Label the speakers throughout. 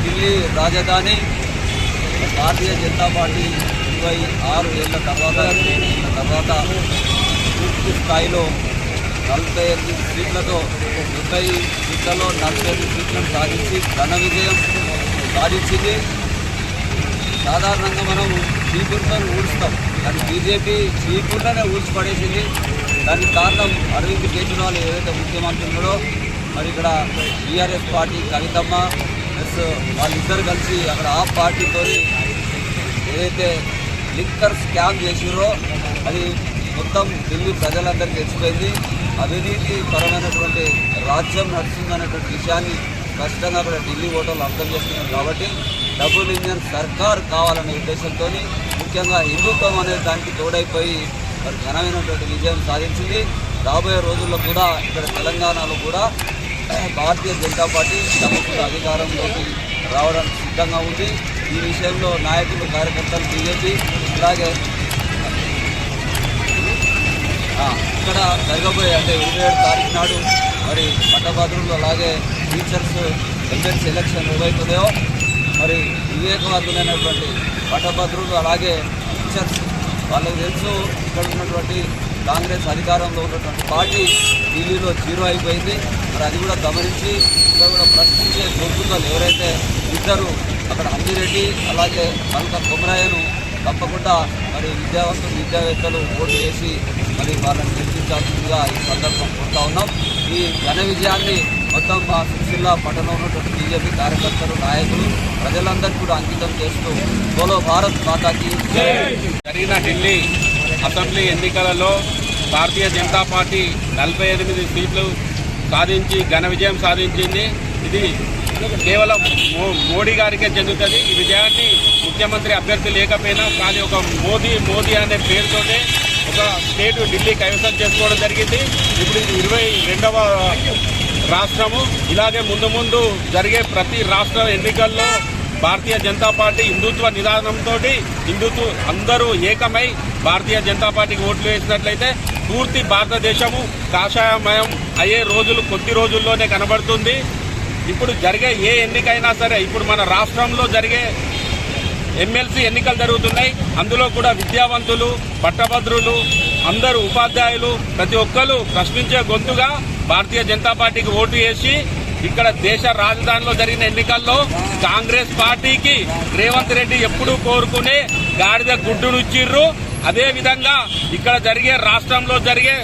Speaker 1: ఢిల్లీ రాజధాని భారతీయ జనతా పార్టీ ఇరవై ఆరు ఏళ్ళ తర్వాత ఏళ్ళ తర్వాత పూర్తి స్థాయిలో నలభై ఎనిమిది సీట్లతో ముప్పై సీట్లలో నలభై ఎనిమిది సీట్లను సాధించి ఘన విజయం సాధించింది. సాధారణంగా మనం చీపురుతో ఊడుస్తాం. కానీ బీజేపీ చీపురులోనే ఊడ్చి పడేసింది. దానికి కారణం అరవింద్ కేజ్రీవాల్ ఏదైతే ముఖ్యమంత్రి ఉన్నాడో మరి ఇక్కడ టీఆర్ఎస్ పార్టీ కవితమ్మ ప్లస్ వాళ్ళిద్దరు కలిసి అక్కడ ఆ పార్టీతో ఏదైతే లిక్కర్ స్కామ్ చేసిరో అది మొత్తం ఢిల్లీ ప్రజలందరికీ తెచ్చిపోయింది అవినీతి పరమైనటువంటి రాజ్యం నడుస్తుందనేటువంటి విషయాన్ని స్పష్టంగా అక్కడ ఢిల్లీ ఓటర్లు అర్థం చేస్తున్నారు కాబట్టి డబుల్ ఇంజన్ సర్కార్ కావాలనే ఉద్దేశంతో ముఖ్యంగా హిందుత్వం అనే దానికి తోడైపోయి మరి ఘనమైనటువంటి విజయం సాధించింది. రాబోయే రోజుల్లో కూడా ఇక్కడ తెలంగాణలో కూడా భారతీయ జనతా పార్టీ తప్పకుండా అధికారంలోకి రావడానికి సిద్ధంగా ఉంది. ఈ విషయంలో నాయకులు కార్యకర్తలు బీజేపీ అలాగే ఇక్కడ జరగబోయే అంటే ఇరవై ఏడు తారీఖు నాడు మరి పట్టభద్రులు అలాగే టీచర్స్ ఎమ్మెల్సీ ఎలక్షన్ ఏవైతుందో మరి వివేకవంతులైనటువంటి పట్టభద్రులు అలాగే టీచర్స్ వాళ్ళకి తెలుసు ఇక్కడ ఉన్నటువంటి కాంగ్రెస్ అధికారంలో ఉన్నటువంటి పార్టీ ఢిల్లీలో జీరో అయిపోయింది. మరి అది కూడా గమనించి ఇక్కడ కూడా ప్రశ్నించే గొంతుకలు ఎవరైతే ఇద్దరు అక్కడ అంజిరెడ్డి అలాగే మల్క కొమరాయను తప్పకుండా మరి విద్యావంతులు విద్యావేత్తలు ఓటు వేసి మరి వాళ్ళని గెలిపించాల్సిందిగా ఈ సందర్భం కోరుతా ఉన్నాం. ఈ ఘన విజయాన్ని మొత్తం మా సిరిసిల్ల పట్టణంలో ఉన్నటువంటి బీజేపీ కార్యకర్తలు నాయకులు ప్రజలందరికీ కూడా అంకితం చేస్తూ బోలో భారత్ మాతాకి.
Speaker 2: జరిగిన ఢిల్లీ అసెంబ్లీ ఎన్నికలలో భారతీయ జనతా పార్టీ నలభై ఎనిమిది సీట్లు సాధించి ఘన విజయం సాధించింది. ఇది కేవలం మోడీ గారికే చెందుతుంది. ఈ విజయాన్ని ముఖ్యమంత్రి అభ్యర్థి లేకపోయినా కానీ ఒక మోదీ మోదీ అనే పేరుతోనే ఒక స్టేట్ ఢిల్లీ కైవసం చేసుకోవడం జరిగింది. ఇప్పుడు ఇది ఇరవై రెండవ రాష్ట్రము. ఇలాగే ముందు ముందు జరిగే ప్రతి రాష్ట్ర ఎన్నికల్లో భారతీయ జనతా పార్టీ హిందుత్వ నిదానంతో హిందుత్వ అందరూ ఏకమై భారతీయ జనతా పార్టీకి ఓట్లు వేసినట్లయితే పూర్తి భారతదేశము కాషాయమయం అయ్యే రోజులు కొద్ది రోజుల్లోనే కనబడుతుంది. ఇప్పుడు జరిగే ఏ ఎన్నికైనా సరే ఇప్పుడు మన రాష్ట్రంలో జరిగే ఎమ్మెల్సీ ఎన్నికలు జరుగుతున్నాయి. అందులో కూడా విద్యావంతులు పట్టభద్రులు అందరూ ఉపాధ్యాయులు ప్రతి ఒక్కరు ప్రశ్నించే గొంతుగా భారతీయ జనతా పార్టీకి ఓటు వేసి ఇక్కడ దేశ రాజధానిలో జరిగిన ఎన్నికల్లో కాంగ్రెస్ పార్టీకి రేవంత్ రెడ్డి ఎప్పుడూ కోరుకునే గాడిద గుడ్డునిచ్చిర్రు. అదేవిధంగా ఇక్కడ జరిగే రాష్ట్రంలో జరిగే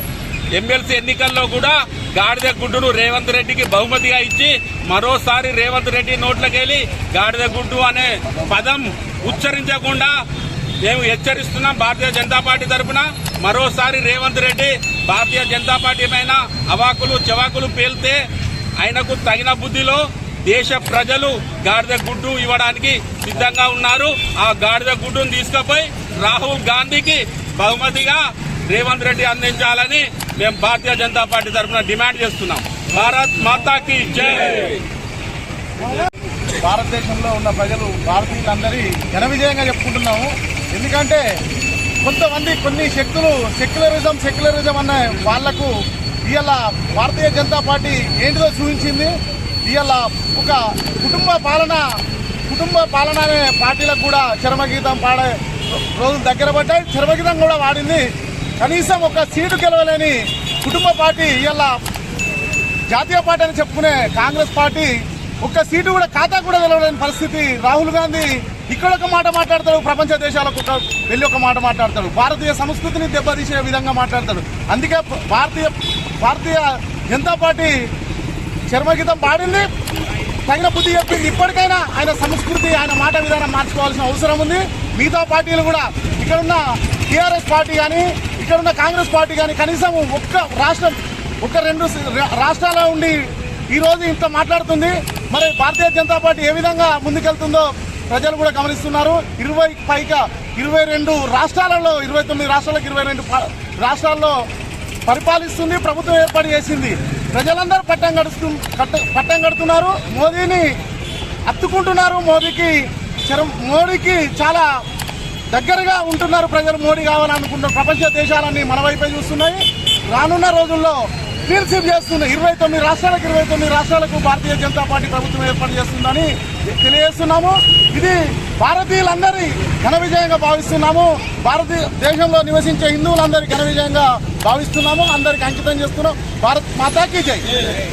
Speaker 2: ఎమ్మెల్సీ ఎన్నికల్లో కూడా గాడిద గుడ్డును రేవంత్ రెడ్డికి బహుమతిగా ఇచ్చి మరోసారి రేవంత్ రెడ్డి నోట్లకెళ్ళి గాడిద గుడ్డు అనే పదం ఉచ్చరించకుండా మేము హెచ్చరిస్తున్నాం భారతీయ జనతా పార్టీ తరఫున మరోసారి రేవంత్ రెడ్డి భారతీయ జనతా పార్టీ పైన అవాకులు చవాకులు పేల్తే ఆయనకు తగిన బుద్ధిలో దేశ ప్రజలు గాడిద గుడ్డు ఇవ్వడానికి సిద్ధంగా ఉన్నారు. ఆ గాడిద గుడ్డును తీసుకుపోయి రాహుల్ గాంధీకి బహుమతిగా రేవంత్ రెడ్డి అందించాలని మేము భారతీయ జనతా పార్టీ తరఫున డిమాండ్ చేస్తున్నాం. భారత్ మాతాకి జై!
Speaker 3: భారతదేశంలో ఉన్న ప్రజలు భారతీయులందరి ఘన విజయంగా చెప్పుకుంటున్నాము. ఎందుకంటే కొంతమంది కొన్ని శక్తులు సెక్యులరిజం సెక్యులరిజం అన్న వాళ్ళకు ఇవాళ భారతీయ జనతా పార్టీ ఏంటిదో చూపించింది. ఇవాళ ఒక కుటుంబ పాలన కుటుంబ పాలన అనే పార్టీలకు కూడా చరమగీతం పాడే రోజులు దగ్గర పడ్డాయి. చరమగీతం కూడా వాడింది. కనీసం ఒక సీటు గెలవలేని కుటుంబ పార్టీ ఇవాళ జాతీయ పార్టీ అని చెప్పుకునే కాంగ్రెస్ పార్టీ ఒక్క సీటు కూడా ఖాతా కూడా తెలవలేని పరిస్థితి. రాహుల్ గాంధీ ఇక్కడ ఒక మాట మాట్లాడతాడు ప్రపంచ దేశాలకు ఒక వెళ్ళి ఒక మాట మాట్లాడతాడు. భారతీయ సంస్కృతిని దెబ్బతీసే విధంగా మాట్లాడతాడు. అందుకే భారతీయ భారతీయ జనతా పార్టీ చర్మగీతం పాడింది. తగిన బుద్ధి చెప్పింది. ఇప్పటికైనా ఆయన సంస్కృతి ఆయన మాట విధానం మార్చుకోవాల్సిన అవసరం ఉంది. మిగతా పార్టీలు కూడా ఇక్కడున్న టీఆర్ఎస్ పార్టీ కానీ ఇక్కడున్న కాంగ్రెస్ పార్టీ కానీ కనీసం ఒక్క రాష్ట్రం ఒక రెండు రా- రాష్ట్రాల్లో ఉండి ఈరోజు ఇంత మాట్లాడుతుంది. మరి భారతీయ జనతా పార్టీ ఏ విధంగా ముందుకెళ్తుందో ప్రజలు కూడా గమనిస్తున్నారు. ఇరవై పైగా ఇరవై రెండు రాష్ట్రాలలో ఇరవై తొమ్మిది రాష్ట్రాలకు ఇరవై రెండు రాష్ట్రాల్లో పరిపాలిస్తుంది. ప్రభుత్వం ఏర్పాటు చేసింది. ప్రజలందరూ పట్టం గడుస్తు పట్టం కడుతున్నారు. మోదీని అత్తుకుంటున్నారు మోదీకి. చరం మోడీకి చాలా దగ్గరగా ఉంటున్నారు ప్రజలు మోడీ కావాలనుకుంటున్నారు ప్రపంచ దేశాలన్నీ మన వైపే చూస్తున్నాయి. రానున్న రోజుల్లో క్లీన్ చేస్తున్న ఇరవై తొమ్మిది రాష్ట్రాలకు ఇరవై తొమ్మిది రాష్ట్రాలకు భారతీయ జనతా పార్టీ ప్రభుత్వం ఏర్పాటు చేస్తుందని తెలియజేస్తున్నాము. ఇది భారతీయులందరి ఘన విజయంగా భావిస్తున్నాము. భారతీయ దేశంలో నివసించే హిందువులందరి ఘన విజయంగా భావిస్తున్నాము. అందరికి అంకితం చేస్తున్నాం. భారత్ మాతాకి జై.